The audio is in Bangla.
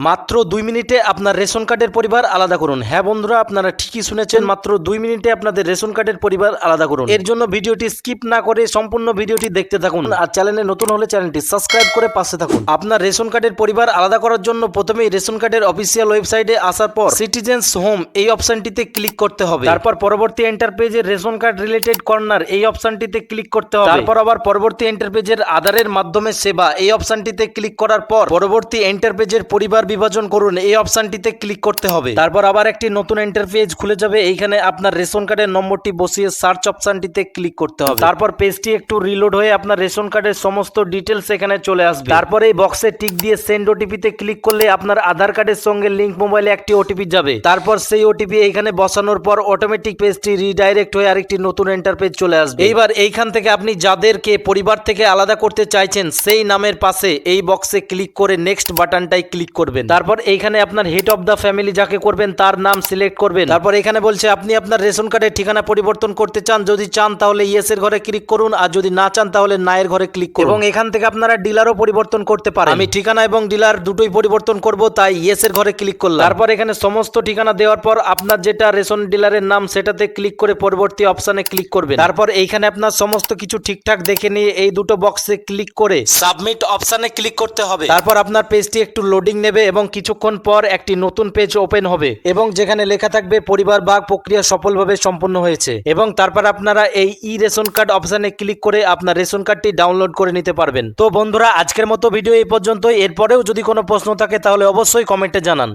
মাত্র দুই মিনিটে আপনার রেশন কার্ডের পরিবার আলাদা করুন। হ্যাঁ বন্ধুরা, আপনারা ঠিকই শুনেছেন, মাত্র দুই মিনিটে আপনাদের রেশন কার্ডের পরিবার আলাদা করুন। এর জন্য ভিডিওটি স্কিপ না করে সম্পূর্ণ ভিডিওটি দেখতে থাকুন আর চ্যানেলে নতুন হলে চ্যানেলটি সাবস্ক্রাইব করে পাশে থাকুন। আপনার রেশন কার্ডের পরিবার আলাদা করার জন্য প্রথমেই রেশন কার্ডের অফিসিয়াল ওয়েবসাইটে আসার পর সিটিজেন্স হোম এই অপশনটিতে ক্লিক করতে হবে। তারপর পরবর্তী এন্টার পেজে রেশন কার্ড রিলেটেড কর্নার এই অপশনটিতে ক্লিক করতে হবে। তারপর আবার পরবর্তী এন্টার পেজের আধারের মাধ্যমে সেবা এই অপশনটিতে ক্লিক করার পর পরবর্তী এন্টার পেজের পরিবার বিভাজন করুন, এই অপশনটিতে ক্লিক করতে হবে। তারপর আবার একটি নতুন এন্টার পেজ খুলে যাবে, এইখানে আপনার রেশন কার্ডের নম্বরটি বসিয়ে সার্চ অপশনটিতে ক্লিক করতে হবে। তারপর পেজটি একটু রিলোড হয়ে আপনার রেশন কার্ডের সমস্ত ডিটেলস এখানে চলে আসবে। তারপরে এই বক্সে টিক দিয়ে সেন্ড ওটিপিতে ক্লিক করলে আপনার আধার কার্ডের সঙ্গে লিঙ্ক মোবাইলে একটি ওটিপি যাবে। তারপর সেই ওটিপি এইখানে বসানোর পর অটোমেটিক পেজটি রিডাইরেক্ট হয়ে আরেকটি নতুন এন্টার পেজ চলে আসবে। এইবার এইখান থেকে আপনি যাদেরকে পরিবার থেকে আলাদা করতে চাইছেন, সেই নামের পাশে এই বক্সে ক্লিক করে নেক্সট বাটনটাই ক্লিক করবেন। তারপর এইখানে আপনার হেড অফ দ্য ফ্যামিলি যাকে করবেন তার নাম সিলেক্ট করবেন। তারপর এখানে বলছে আপনি আপনার রেশন কার্ডের ঠিকানা পরিবর্তন করতে চান যদি চান তাহলে ইয়েস এর ঘরে ক্লিক করুন আর যদি না চান তাহলে না এর ঘরে ক্লিক করুন। এবং এখান থেকে আপনারা ডিলারও পরিবর্তন করতে পারেন। আমি ঠিকানা এবং ডিলার দুটোই পরিবর্তন করব তাই ইয়েস এর ঘরে ক্লিক করলাম। তারপর এখানে সমস্ত ঠিকানা দেওয়ার পর আপনার যেটা রেশন ডিলারের নাম সেটাতে ক্লিক করে পরবর্তী অপশনে ক্লিক করবেন। তারপর এইখানে আপনার সমস্ত কিছু ঠিকঠাক দেখে নিয়ে এই দুটো বক্সে ক্লিক করে সাবমিট অপশনে ক্লিক করতে হবে। তারপর আপনার পেজটি একটু লোডিং নেবে এবং কিছুক্ষণ পর একটি নতুন পেজ ওপেন হবে এবং যেখানে লেখা থাকবে, পরিবার, বাঘ, প্রক্রিয়া সফলভাবে সম্পন্ন হয়েছে। এবং তারপর আপনারা এই ই রেশন কার্ড অপশানে ক্লিক করে আপনার রেশন কার্ডটি ডাউনলোড করে নিতে পারবেন। তো বন্ধুরা, আজকের মতো ভিডিও এই পর্যন্ত এরপরেও যদি কোনো প্রশ্ন থাকে, তাহলে অবশ্যই কমেন্টে জানান।